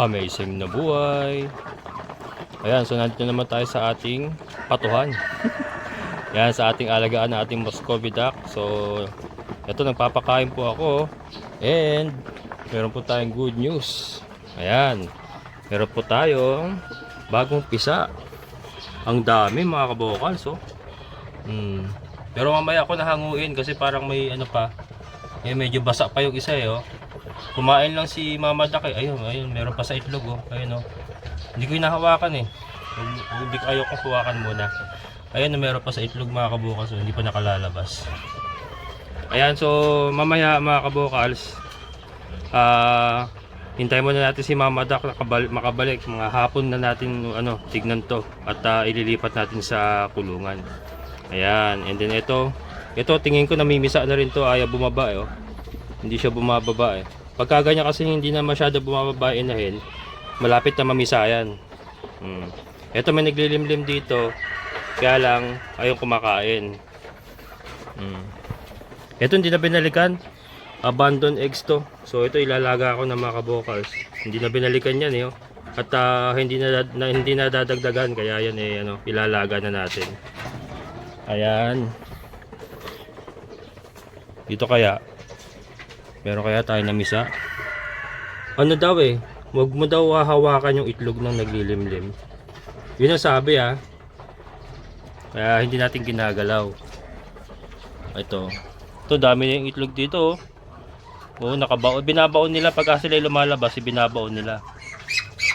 amazing na buhay. Ayan, so nandito naman tayo sa ating patuhan. Yan, sa ating alagaan na ating Muscovy duck. So, ito, nagpapakain po ako. And, meron po tayong good news. Ayan, meron po tayong bagong pisa. Ang dami mga kabokals, oh. Hmm. Pero mamaya ako nahanguin kasi parang may ano pa. Eh, medyo basa pa yung isa eh, oh. Kumain lang si Mama Duck eh. Ayun, ayun, meron pa sa itlog oh. Ayun oh. Hindi ko hinahawakan eh. Hindi- ko ayaw kong hawakan muna. Ayun, meron pa sa itlog mga kabukas, oh. hindi pa nakalalabas. Ayan, so mamaya mga kabukals, ah, hintayin muna natin si Mama nakabal- makabalik. Mga hapon na natin ano, tignan to at ah, ililipat natin sa kulungan. Ayan, and then ito, ito tingin ko namimisa na rin to, ayaw bumaba eh. Oh. Hindi siya bumababa eh. Pagka ganyan kasi hindi na masyado bumababa inahin, malapit na mamisa yan. Hmm. Ito may naglilimlim dito, kaya lang ayaw kumakain. Hmm. Ito hindi na binalikan, abandon eggs to. So ito ilalaga ako ng mga kabokals. Hindi na binalikan yan eh. oh. At ah, hindi na, na hindi na dadagdagan kaya yan eh ano, ilalaga na natin. Ayan. Dito kaya. Meron kaya tayo na misa. Ano daw eh. Huwag mo daw hahawakan yung itlog ng naglilimlim. Yun ang sabi ah. Kaya hindi natin ginagalaw. Ito. Ito dami na yung itlog dito oh. Oo, nakabaon. Binabaon nila pagka sila lumalabas, binabaon nila.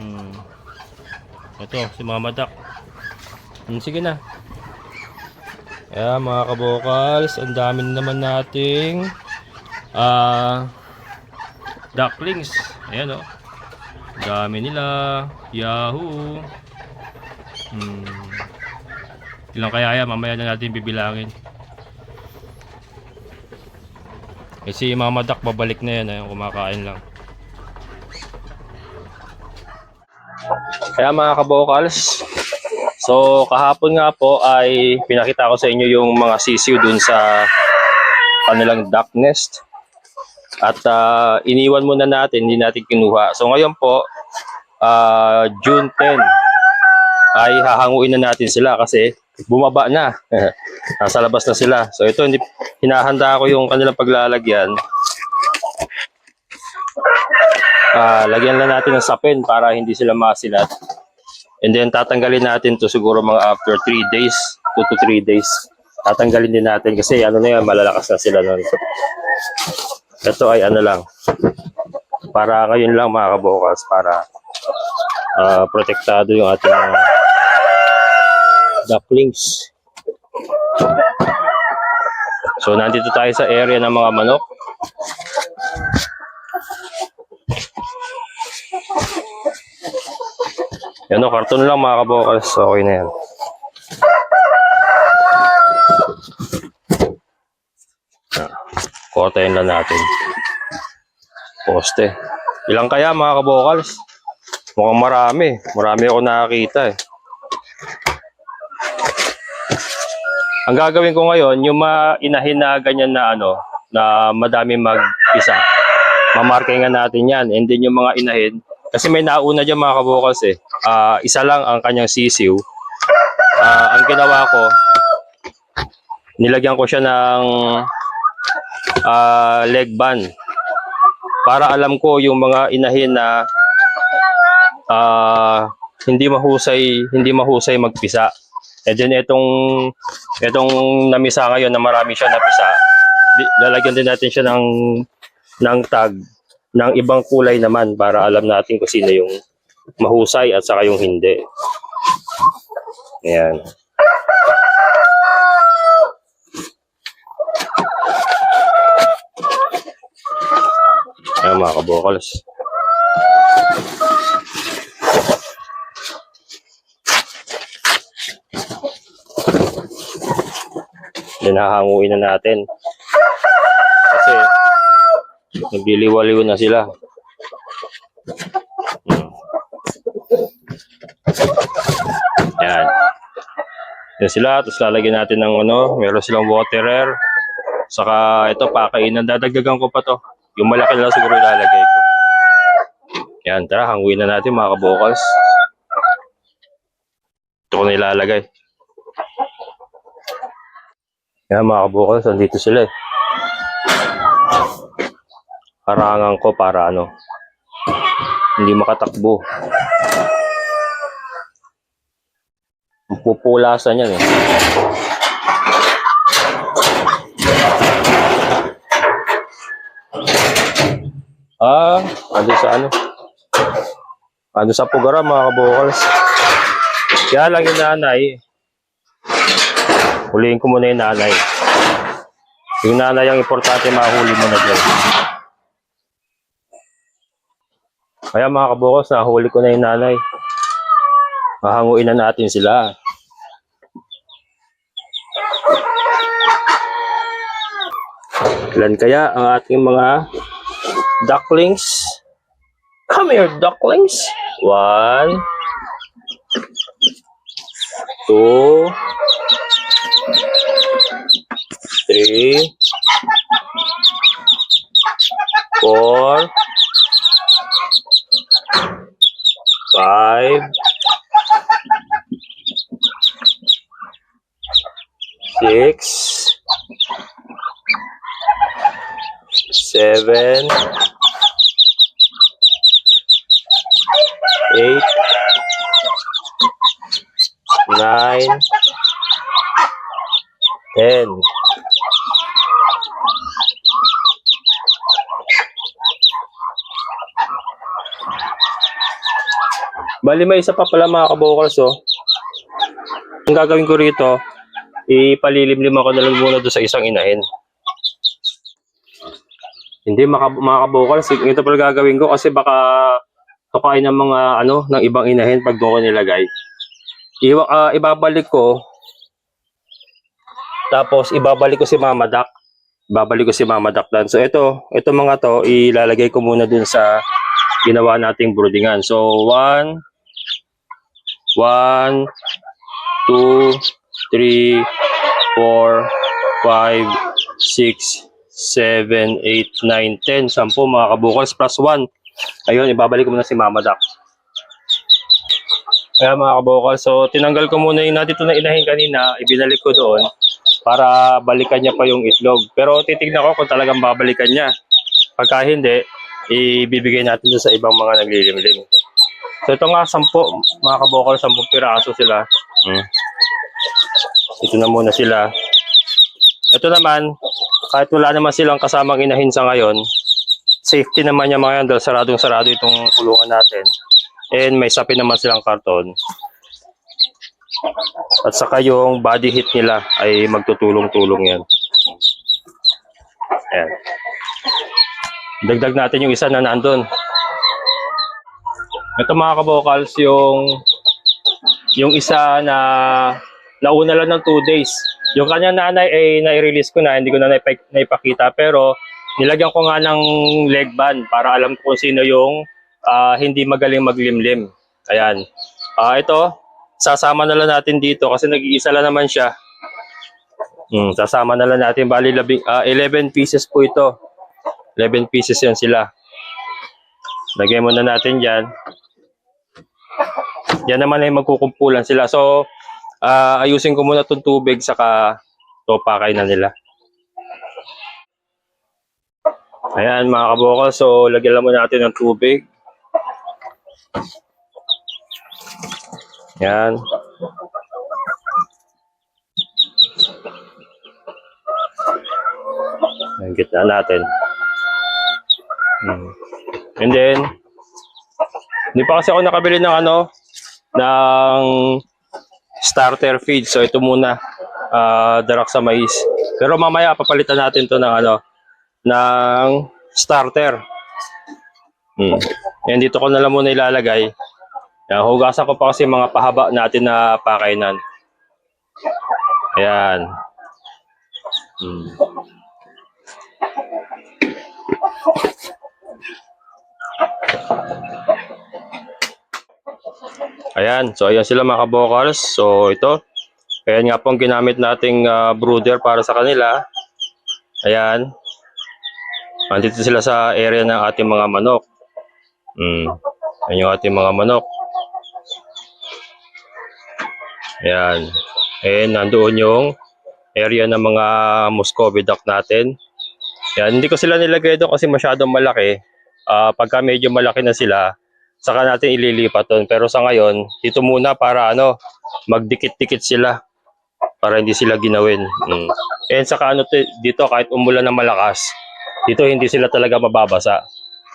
Hmm. Ito, si Mama Duck. Hmm, sige na. Kaya mga kabokals, ang dami na naman nating ah ducklings. Ayan oh. Dami nila. Yahoo. Hmm. Ilang kaya yan? Mamaya na natin bibilangin. Eh si Mama Duck babalik na yan. Ayun, kumakain lang. Kaya mga kabokals, So kahapon nga po ay pinakita ko sa inyo yung mga sisiw dun sa kanilang duck nest. At ah, iniwan muna natin, hindi natin kinuha. So ngayon po, ah, June 10, ay hahanguin na natin sila kasi bumaba na. Nasa labas na sila. So ito, hindi, hinahanda ko yung kanilang paglalagyan. Ah, lagyan lang natin ng sapin para hindi sila masilat. And then tatanggalin natin to siguro mga after 3 days, 2 to 3 days. Tatanggalin din natin kasi ano na yan, malalakas na sila nun. Ito ay ano lang, para ngayon lang mga kabukas, para ah, protektado yung ating mga ducklings. So nandito tayo sa area ng mga manok. Yan o, karton lang mga kabokals. Okay na yan. Kotayin lang natin. Poste. Ilang kaya mga kabokals? Mukhang marami. Marami ako nakakita eh. Ang gagawin ko ngayon, yung mga inahin na ganyan na ano, na madami mag-isa. Mamarkingan natin yan. And then yung mga inahin, kasi may nauna dyan mga kabukas eh. Ah, isa lang ang kanyang sisiw. Ah, ang ginawa ko, nilagyan ko siya ng ah, leg band. Para alam ko yung mga inahin na ah, hindi mahusay, hindi mahusay magpisa. And then itong itong namisa ngayon na marami siya napisa, lalagyan din natin siya ng ng tag ng ibang kulay naman para alam natin kung sino yung mahusay at saka yung hindi. Ayan. Kabokals. Hinahanguin na natin. Kasi nagliliwaliw na sila. Hmm. Yan. Yan sila. Tapos lalagyan natin ng ano, meron silang water air. Saka ito, pakainan. Dadagdagan ko pa to. Yung malaki lang siguro ilalagay ko. Yan, tara, hanguin na natin mga kabokals. Ito ko na ilalagay. Yan mga kabokals, andito sila eh. Harangan ko para ano, hindi makatakbo. Pupulasan yan eh. Ah, ando sa ano? Ando sa pugara mga kabokals. Kaya lang yung nanay. Huliin ko muna yung nanay. Yung nanay ang importante mahuli mo na dyan. Kaya mga kabokals, nahuli ko na yung nanay. Mahanguin na natin sila. Ilan kaya ang ating mga ducklings? Come here, ducklings. One, two, three, four, five, six, seven, eight, nine, ten. Bali may isa pa pala mga kabokals oh. Ang gagawin ko rito, ipalilimlim ako na lang muna doon sa isang inahin. Hindi maka, mga kabokals, ito pala gagawin ko kasi baka tukain ng mga ano ng ibang inahin pag doon ko nilagay. Iwa, ah, ibabalik ko tapos ibabalik ko si Mama Duck. Babalik ko si Mama Duck doon. So ito, ito mga to ilalagay ko muna dun sa ginawa nating broodingan. So 1 1 2 3 4 5 6 7 8 9 10 10 mga kabukals plus 1 Ayun, ibabalik ko muna si Mama Duck. Kaya mga kabokal, so tinanggal ko muna yung dito na inahin kanina, ibinalik ko doon para balikan niya pa yung itlog. Pero titignan ko kung talagang babalikan niya. Pagka hindi, ibibigay natin doon sa ibang mga naglilimlim. So ito nga, sampo, mga kabokal, sampung piraso sila. Hmm. Ito na muna sila. Ito naman, kahit wala naman silang kasamang inahin sa ngayon, safety naman yung mga yan dahil saradong sarado itong kulungan natin. And may sapin naman silang karton. At saka yung body heat nila ay magtutulong-tulong yan. Ayan. Dagdag natin yung isa na nandun. Ito mga kabokals, yung yung isa na nauna lang ng 2 days. Yung kanya nanay ay nai-release ko na, hindi ko na naipa- naipakita. Pero nilagyan ko nga ng leg band para alam ko kung sino yung ah, hindi magaling maglimlim. Ayan. Ah, ito, sasama na lang natin dito kasi nag-iisa lang naman siya. Hmm, sasama na lang natin. Bali, labing, ah, 11 pieces po ito. 11 pieces yan sila. Lagay muna natin dyan. Yan naman ay magkukumpulan sila. So, ah, ayusin ko muna itong tubig saka to pakay na nila. Ayan mga kabokal, so lagyan lang muna natin ng tubig. Yan. Ang gitna natin. Hmm. And then, hindi pa kasi ako nakabili ng ano, ng starter feed. So ito muna, ah darak sa mais. Pero mamaya papalitan natin to ng ano, ng starter. Hmm. Yan dito ko na lang muna ilalagay. Yan, hugasan ko pa kasi mga pahaba natin na pakainan. Ayan. Hmm. Ayan, so ayan sila mga kabokals. So ito, ayan nga po ang ginamit nating ah, brooder para sa kanila. Ayan. Andito sila sa area ng ating mga manok. Mm. Yan yung ating mga manok. Ayan. And nandoon yung area ng mga Muscovy duck natin. Yan, hindi ko sila nilagay doon kasi masyadong malaki. Ah, pagka medyo malaki na sila, saka natin ililipat doon. Pero sa ngayon, dito muna para ano, magdikit-dikit sila para hindi sila ginawin. Mm. And saka ano to, dito kahit umulan ng malakas, dito hindi sila talaga mababasa.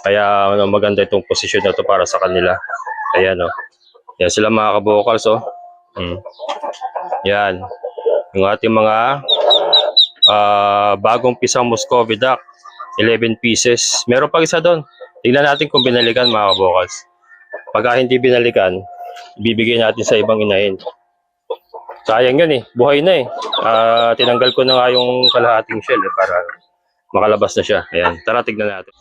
Kaya ano, maganda itong posisyon na to para sa kanila. Ayan o. Yan sila mga kabokals oh. Mm. Yan. Yung ating mga ah, bagong pisang Muscovy duck. 11 pieces. Meron pa isa doon. Tingnan natin kung binalikan mga kabokals. Pagka hindi binalikan, ibibigay natin sa ibang inahin. Sayang yun eh. Buhay na eh. Ah, tinanggal ko na nga yung kalahating shell eh para makalabas na siya. Ayan. Tara, tignan natin.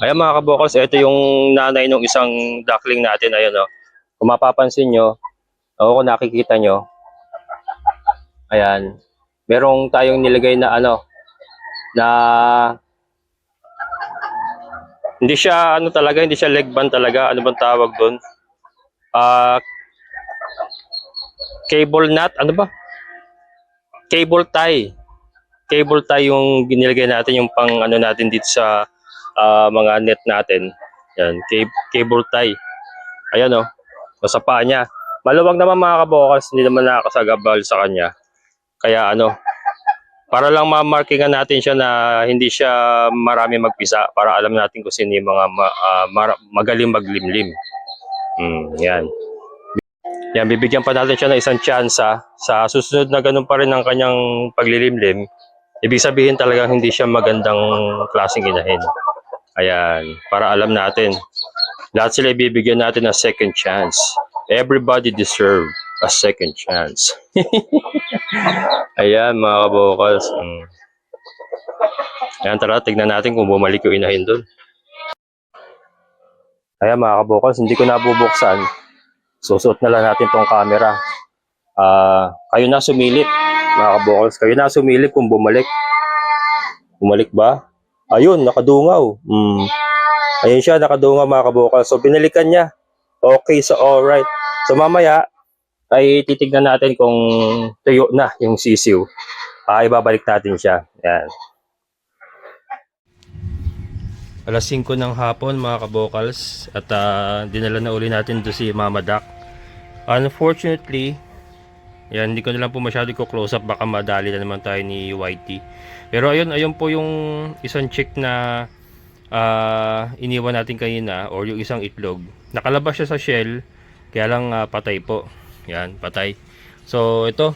Ayan mga kabokals, ito yung nanay ng isang duckling natin. Ayan o. Kung mapapansin nyo, o kung nakikita nyo, ayan, merong tayong nilagay na ano, na hindi siya ano talaga, hindi siya leg band talaga. Ano bang tawag doon? Ah, cable nut, ano ba? Cable tie. Cable tie yung ginilagay natin yung pang ano natin dito sa ah, mga net natin. Yan, cable, tie. Ayan oh. Nasa paa niya. Maluwag naman mga kabokals, hindi naman nakakasagabal sa kanya. Kaya ano, para lang ma-markingan natin siya na hindi siya marami magpisa para alam natin kung sino yung mga ma- ah, mara- magaling maglimlim. Mm, yan. Yan, bibigyan pa natin siya ng isang tsansa. Sa susunod na ganun pa rin ang kanyang paglilimlim, ibig sabihin talagang hindi siya magandang klaseng inahin. Ayan, para alam natin. Lahat sila ibibigyan natin ng second chance. Everybody deserve a second chance. Ayan, mga kabokals. Mm. Ayan, tara, tignan natin kung bumalik yung inahin doon. Ayan, mga kabokals, hindi ko nabubuksan. Susuot na lang natin tong camera. Ah, kayo na sumilip, mga kabokals. Kayo na sumilip kung bumalik. Bumalik ba? Ayun, nakadungaw. Mm. Ayun siya, nakadungaw mga kabokals. So, binalikan niya. Okay, so alright. So, mamaya, ay titignan natin kung tuyo na yung sisiw. Ay babalik natin siya. Yan. Alas 5 ng hapon mga kabokals at ah, dinala na uli natin do si Mama Duck. Unfortunately, yan, hindi ko na lang po masyado ko close up baka madali na naman tayo ni YT. Pero ayun, ayun po yung isang chick na ah, iniwan natin kanina or yung isang itlog. Nakalabas siya sa shell kaya lang ah, patay po. Yan, patay. So, ito.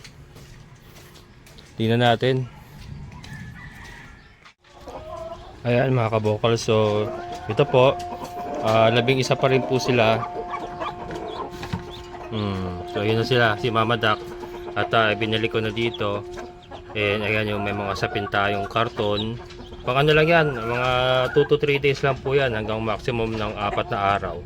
Tingnan natin. Ayan mga kabokal. So, ito po. ah, labing isa pa rin po sila. Hmm. So, yun na sila. Si Mama Duck. At uh, binili ko na dito. And ayan yung may mga sapin tayong karton. Pang ano lang yan. Mga 2 to 3 days lang po yan. Hanggang maximum ng 4 na araw.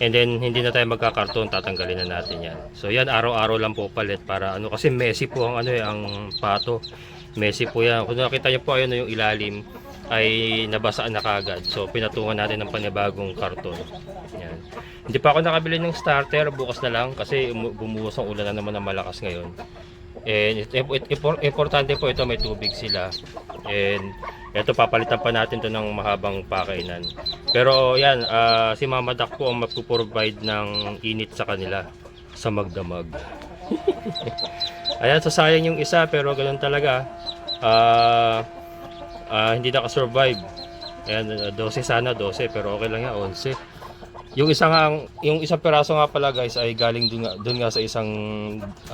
And then hindi na tayo magkakarton, tatanggalin na natin 'yan. So 'yan araw-araw lang po palit para ano kasi messy po ang ano eh, ang pato. Messy po 'yan. Kung nakita niyo po ayun yung ilalim ay nabasaan na kagad. So pinatungan natin ng panibagong karton. Yan. Hindi pa ako nakabili ng starter, bukas na lang kasi umu- bumuhos ang ulan na naman ng malakas ngayon. And it, it, impor- importante po ito may tubig sila. And ito papalitan pa natin to ng mahabang pakainan. Pero yan, ah, si Mama Duck po ang magpo-provide ng init sa kanila sa magdamag. Ayan, so yung isa pero ganun talaga. Ah, ah, hindi nakasurvive. Ayan, ah, 12 sana, 12 pero okay lang yan, 11. Yung isa nga, yung isang peraso nga pala guys ay galing dun nga, dun nga sa isang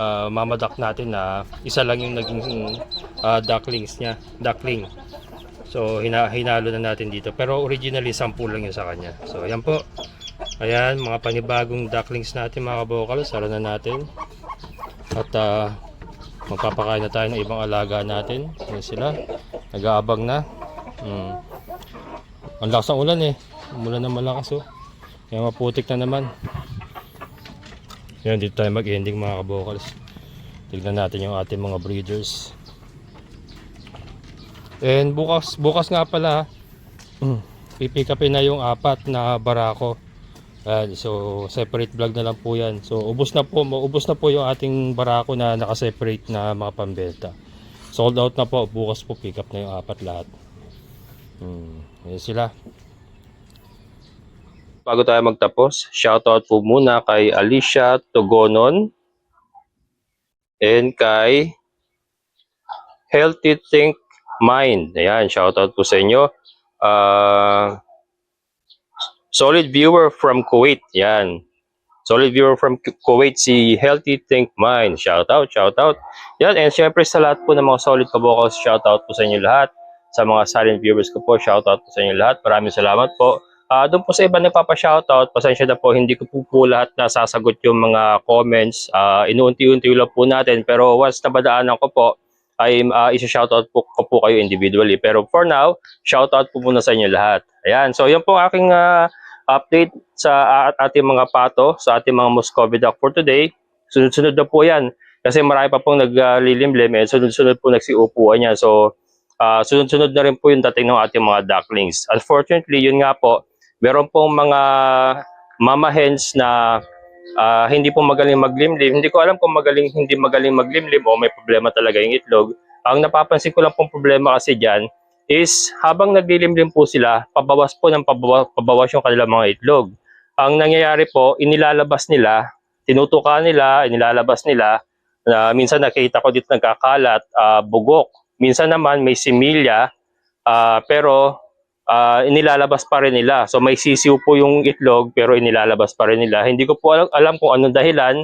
ah, mama duck natin na isa lang yung naging ah, ducklings niya, duckling. So hina, hinalo na natin dito. Pero originally 10 lang yun sa kanya. So ayan po. Ayan, mga panibagong ducklings natin mga kabokal. Sara na natin. At ah, magpapakain na tayo ng ibang alaga natin. Ayan sila. Nag-aabang na. Hmm. Ang lakas ng ulan eh. Umulan na malakas oh. Kaya maputik na naman. Yan, dito tayo mag-ending mga kabokals. Tignan natin yung ating mga breeders. And bukas, bukas nga pala, mm, pipick upin na yung apat na barako Ayan, so separate vlog na lang po yan. So ubos na po, ubos na po yung ating barako na naka-separate na mga pambenta. Sold out na po, bukas po pick up na yung apat lahat. Hmm, ayan sila. Bago tayo magtapos, shoutout po muna kay Alicia Togonon and kay Healthy Think Mind. Ayan, shoutout po sa inyo. Ah, solid viewer from Kuwait. Yan. Solid viewer from Ku- Kuwait, si Healthy Think Mind. Shout out, shout out. Yan, and syempre sa lahat po ng mga solid kabokals, shout out po sa inyo lahat. Sa mga silent viewers ko po, shout out po sa inyo lahat. Maraming salamat po. Ah, doon po sa iba nagpapa-shoutout, pasensya na po, hindi ko po po lahat nasasagot yung mga comments. Ah, inuunti-unti lang po natin, pero once nabadaanan ko po, ay uh, isa-shoutout po ko po kayo individually. Pero for now, shoutout po muna sa inyo lahat. Ayan, so yun po aking ah, update sa ating mga pato, sa ating mga Muscovy duck for today. Sunod-sunod na po yan. Kasi marami pa pong naglilimlim, eh, sunod-sunod po nagsiupuan yan. So, ah, sunod-sunod na rin po yung dating ng ating mga ducklings. Unfortunately, yun nga po, meron pong mga mama hens na ah, hindi po magaling maglimlim. Hindi ko alam kung magaling hindi magaling maglimlim o may problema talaga yung itlog. Ang napapansin ko lang pong problema kasi dyan is habang naglilimlim po sila, pabawas po ng pabawas, pabawas yung kanilang mga itlog. Ang nangyayari po, inilalabas nila, tinutuka nila, inilalabas nila, na minsan nakita ko dito nagkakalat, ah, bugok. Minsan naman may similya, ah, pero ah, inilalabas pa rin nila. So may sisiw po yung itlog pero inilalabas pa rin nila. Hindi ko po alam, kung anong dahilan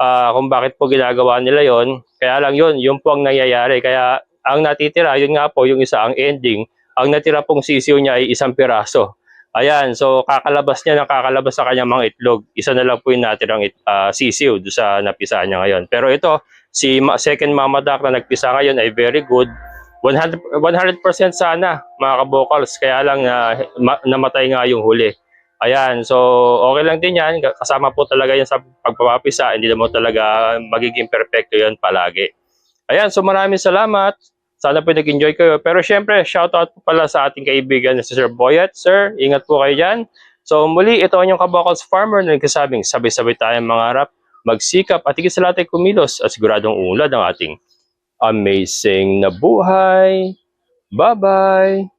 ah, kung bakit po ginagawa nila yon. Kaya lang yun, yun po ang nangyayari. Kaya ang natitira, yun nga po yung isa ang ending. Ang natira pong sisiw niya ay isang piraso. Ayan, so kakalabas niya ng kakalabas sa kanyang mga itlog. Isa na lang po yung natirang it- ah, sisiw do sa napisa niya ngayon. Pero ito, si ma- second mama duck na nagpisa ngayon ay very good. 100, 100% sana mga kabokals. Kaya lang na ma- namatay nga yung huli. Ayan, so okay lang din yan. Kasama po talaga yan sa pagpapapisa. Hindi naman talaga magiging perfecto yan palagi. Ayan, so maraming salamat. Sana po nag-enjoy kayo. Pero syempre, shoutout po pala sa ating kaibigan na si Sir Boyet. Sir, ingat po kayo dyan. So muli, ito ang inyong kabokals farmer na nagsasabing sabay-sabay tayong mangarap, magsikap at higit sa lahat ay kumilos at siguradong unlad ang ating amazing na buhay. Bye-bye!